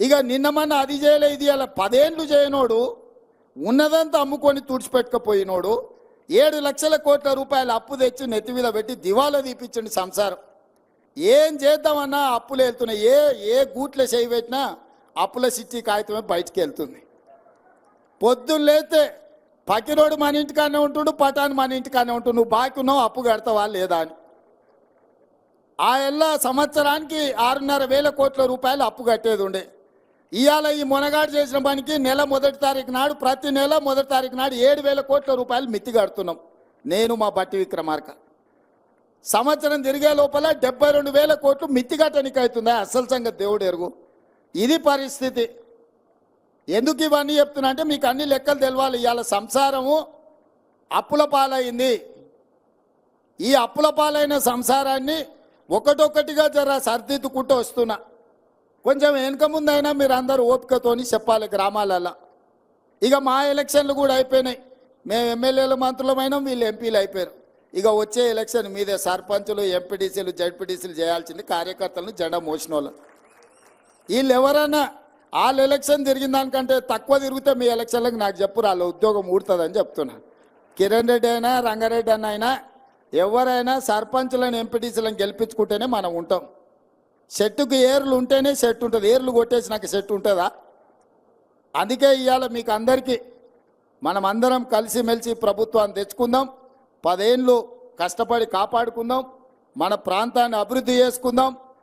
ఇక నిన్నమన్న అది చేయలే ఇది అలా పదేండ్లు చేయనోడు ఉన్నదంతా అమ్ముకొని తుడిచిపెట్టుకపోయినోడు ఏడు లక్షల కోట్ల రూపాయల అప్పు తెచ్చి నెత్తి మీద పెట్టి దివాలా తీపిచ్చండి సంసారం. ఏం చేద్దామన్నా అప్పులు వెళ్తున్నాయి ఏ ఏ గూట్ల చేయి పెట్టినా అప్పుల సిట్టి కాగితమే బయటికి వెళ్తుంది. పొద్దున్న లేతే పకిరోడు మన ఇంటికానే ఉంటుండు పటాన్ మన ఇంటికానే ఉంటుండు నువ్వు బాకీ ఉన్నావు అప్పు కడతావా లేదా అని. ఆ ఎల్ల సంవత్సరానికి ఆరున్నర వేల కోట్ల రూపాయలు అప్పు కట్టేది ఉండే. ఇవాళ ఈ మునగాడు చేసిన పనికి నెల మొదటి తారీఖు నాడు ప్రతి నెల మొదటి తారీఖు నాడు ఏడు వేల కోట్ల రూపాయలు మిత్తి కడుతున్నాం. నేను మా బట్టి విక్రమార్క. సంవత్సరం తిరిగే లోపల డెబ్బై రెండు వేల కోట్లు మిత్తి కట్టనికి అవుతుందా? అసలు సంగతి దేవుడు ఎరుగు. ఇది పరిస్థితి. ఎందుకు ఇవన్నీ చెప్తున్నా అంటే మీకు అన్ని లెక్కలు తెలవాలి. ఇవాళ సంసారము అప్పుల పాలైంది. ఈ అప్పుల పాలైన సంసారాన్ని ఒకటొక్కటిగా జర సర్దిద్దుకుంటూ వస్తున్నా. కొంచెం వెనుక ముందైనా మీరు అందరూ ఓపికతోని చెప్పాలి గ్రామాలలో ఇక మా ఎలక్షన్లు కూడా అయిపోయినాయి. మేము ఎమ్మెల్యేలు మంత్రులమైనా వీళ్ళు ఎంపీలు అయిపోయారు. ఇక వచ్చే ఎలక్షన్ మీదే సర్పంచులు ఎంపీటీసీలు జడ్పీటీసీలు చేయాల్సింది కార్యకర్తలను జెండా మోసిన వాళ్ళు వీళ్ళు ఎవరైనా వాళ్ళ ఎలక్షన్ తిరిగిన దానికంటే తక్కువ తిరిగితే మీ ఎలక్షన్లకు నాకు చెప్పు వాళ్ళ ఉద్యోగం ఊడుతుందని చెప్తున్నా. కిరణ్ రెడ్డి అయినా రంగారెడ్డి అన్న అయినా ఎవరైనా సర్పంచులను ఎంపీటీసీలను గెలిపించుకుంటేనే మనం ఉంటాం. చెట్టుకు ఏర్లు ఉంటేనే సెట్ ఉంటుంది. ఏర్లు కొట్టేసి నాకు సెట్ ఉంటుందా? అందుకే ఇవాళ మీకు అందరికీ మనం అందరం కలిసిమెలిసి ప్రభుత్వాన్ని తెచ్చుకుందాం. పదేళ్ళు కష్టపడి కాపాడుకుందాం. మన ప్రాంతాన్ని అభివృద్ధి చేసుకుందాం.